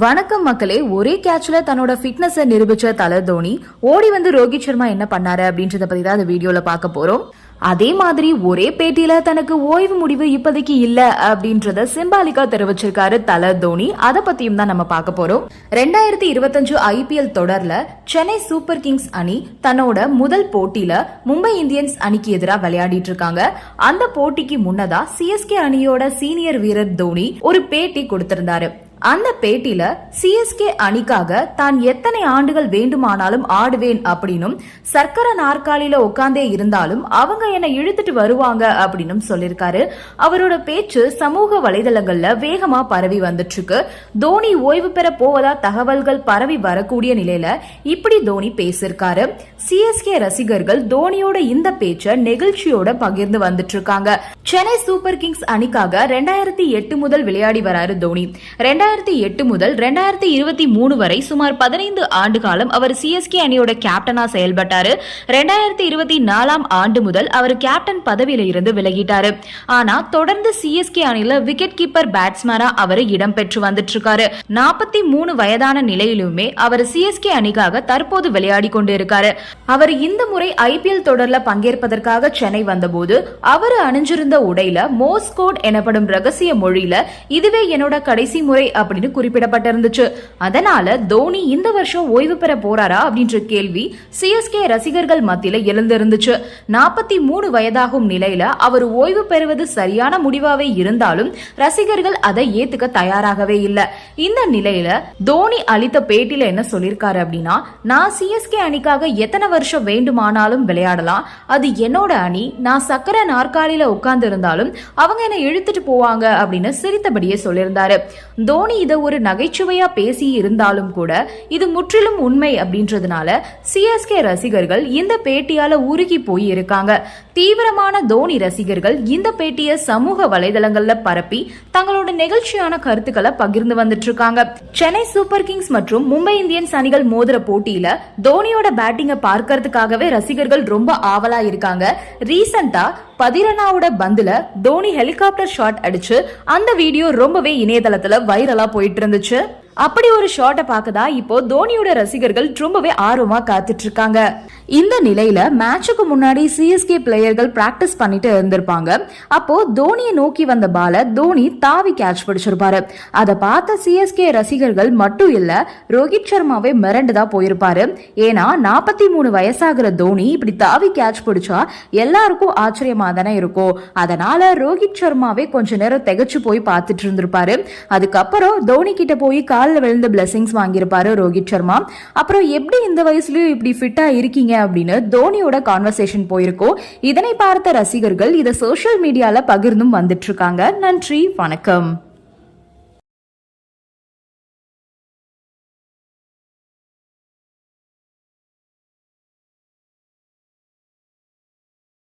வணக்கம் மக்களே. ஒரே கேட்ச்ல தன்னோட ஃபிட்னஸை நிரூபிச்ச தலர் தோனி ஓடி வந்து ரோஹித் சர்மா என்ன பண்ணாரு அப்படின்றத பத்தி தான் அந்த வீடியோல பார்க்க போறோம். அதே மாதிரி ஒரே பேட்டியில தனக்கு ஓய்வு முடிவு இப்போதைக்கு இல்ல அப்படின்றத சிம்பாலிக்கா தெரிவிச்சிருக்காரு தல தோனி. அதை பத்தியும் தான் நம்ம பார்க்க போறோம். ரெண்டாயிரத்தி இருபத்தஞ்சு ஐபிஎல் தொடர்ல சென்னை சூப்பர் கிங்ஸ் அணி தன்னோட முதல் போட்டியில மும்பை இந்தியன்ஸ் அணிக்கு எதிராக விளையாடிட்டு இருக்காங்க. அந்த போட்டிக்கு முன்னதா சிஎஸ்கே அணியோட சீனியர் வீரர் தோனி ஒரு பேட்டி கொடுத்திருந்தாரு. அந்த பேட்டியில சிஎஸ்கே அணிக்காக தான் எத்தனை ஆண்டுகள் வேண்டுமானாலும் ஆடுவேன் அப்படின்னும் சர்க்கரை நாற்காலியில உட்காந்தே இருந்தாலும் அவங்க என்னை இழுத்துட்டு வருவாங்க அப்படின்னும் சொல்லிருக்காரு அவரோட பேச்சு சமூக வலைதளங்கள்ல வேகமா பரவி வந்துட்டு இருக்கு தோனி ஓய்வு பெற போவதா தகவல்கள் பரவி வரக்கூடிய நிலையில இப்படி தோனி பேசியிருக்காரு. சிஎஸ்கே ரசிகர்கள் தோனியோட இந்த பேச்ச நெகிழ்ச்சியோட பகிர்ந்து வந்துட்டு இருக்காங்க சென்னை சூப்பர் கிங்ஸ் அணிக்காக ரெண்டாயிரத்தி எட்டு முதல் விளையாடி வராரு தோனி. ரெண்டாயிரத்தி எட்டு முதல் ரெண்டாயிரத்தி இருபத்தி மூணு வரை சுமார் பதினைந்து ஆண்டு காலம் அவர் சிஎஸ்கே அணியோட கேப்டனா செயல்பட்டாரு. ரெண்டாயிரத்தி இருபத்தி நாலாம் ஆண்டு முதல் அவர் கேப்டன் பதவியில இருந்து விலகிட்டாரு. ஆனா தொடர்ந்து சிஎஸ்கே அணியில விக்கெட் கீப்பர் பேட்ஸ்மேனா அவர் இடம் பெற்று வந்துட்டு இருக்காரு நாற்பத்தி மூணு வயதான நிலையிலுமே அவர் சிஎஸ்கே அணிக்காக தற்போது விளையாடி கொண்டு இருக்காரு அவர் இந்த முறை ஐபிஎல் தொடர்ல பங்கேற்பதற்காக சென்னை வந்தபோது அவர் அணிஞ்சிருந்த உடையில மோஸ்கோட் எனப்படும் ரகசிய மொழியில இதுவே என்னோட கடைசி முறை அப்படின்னு குறிப்பிடப்பட்டிருந்துச்சு. அதனால தோனி இந்த வருஷம் ஓய்வு பெற போறாரா அப்படின்ற கேள்வி சிஎஸ்கே ரசிகர்கள் மத்தியில எழுந்திருந்துச்சு. நாற்பத்தி மூணு வயதாகும் நிலையில அவர் ஓய்வு பெறுவது சரியான முடிவாவே இருந்தாலும் ரசிகர்கள் அதை ஏத்துக்க தயாராகவே இல்ல. இந்த நிலையில தோனி அளித்த பேட்டியில என்ன சொல்லிருக்காரு அப்படின்னா நான் சிஎஸ்கே அணிக்காக எத்தனை வருஷம் வேண்டுமானாலும் விளையாடலாம். அது என்னோட அணி. நான் சக்கர நாற்காலியில உட்கார்ந்து இருந்தாலும் அவங்க என்ன இழுத்துட்டு போவாங்க அப்படின்னு சிரித்தபடியே சொல்லியிருந்தாரு. தோனி இதை ஒரு நகைச்சுவையா பேசி இருந்தாலும் கூட இது முற்றிலும் உண்மை அப்படின்றதுனால சிஎஸ்கே ரசிகர்கள் இந்த பேட்டியால உருகி போய் இருக்காங்க தீவிரமான தோனி ரசிகர்கள் இந்த பேட்டியை சமூக வலைதளங்கள்ல பரப்பி தங்களோட நெகிழ்ச்சியான கருத்துக்களை பகிர்ந்து வந்துட்டு இருக்காங்க சென்னை சூப்பர் கிங்ஸ் மற்றும் மும்பை இந்தியன்ஸ் அணிகள் மோதிர போட்டியில தோனியோட பேட்டிங்கை பார்க்கறதுக்காகவே ரசிகர்கள் ரொம்ப ஆவலா இருக்காங்க. ரீசெண்டா பதிரனாவோட பந்துல தோனி ஹெலிகாப்டர் ஷாட் அடிச்சு அந்த வீடியோ ரொம்பவே இணையதளத்துல வைரல் போயிட்டு இருந்துச்சு அப்படி ஒரு ஷாட்டை பார்க்கதா இப்போ தோனியோட ரசிகர்கள் ரொம்பவே ஆர்வமா காத்துட்டு இருக்காங்க. இந்த நிலையில மேட்சுக்கு முன்னாடி சிஎஸ்கே பிளேயர்கள் பிராக்டிஸ் பண்ணிட்டு இருந்திருப்பாங்க. அப்போ தோனியை நோக்கி வந்த பால தோனி தாவி கேட்ச் பிடிச்சிருப்பாரு. அதை பார்த்த சிஎஸ்கே ரசிகர்கள் மட்டும் இல்ல ரோஹித் சர்மாவே மிரண்டுதா போயிருப்பாரு. ஏன்னா நாற்பத்தி மூணு வயசாகிற தோனி இப்படி தாவி கேட்ச் பிடிச்சா எல்லாருக்கும் ஆச்சரியமா தானே இருக்கும். அதனால ரோஹித் சர்மாவே கொஞ்ச நேரம் திகச்சு போய் பார்த்துட்டு இருந்திருப்பாரு. அதுக்கப்புறம் தோனி கிட்ட போய் காலில் விழுந்த பிளெஸிங்ஸ் வாங்கியிருப்பாரு ரோஹித் சர்மா. அப்புறம் எப்படி இந்த வயசுலயும் இப்படி ஃபிட்டா இருக்கீங்க? அப்படின்னு தோனியோட கான்வர்சேஷன் போயிருக்கோம். இதனை பார்த்த ரசிகர்கள் இதை சோஷியல் மீடியால பகிர்ந்தும் வந்துட்டு இருக்காங்க. நன்றி வணக்கம்.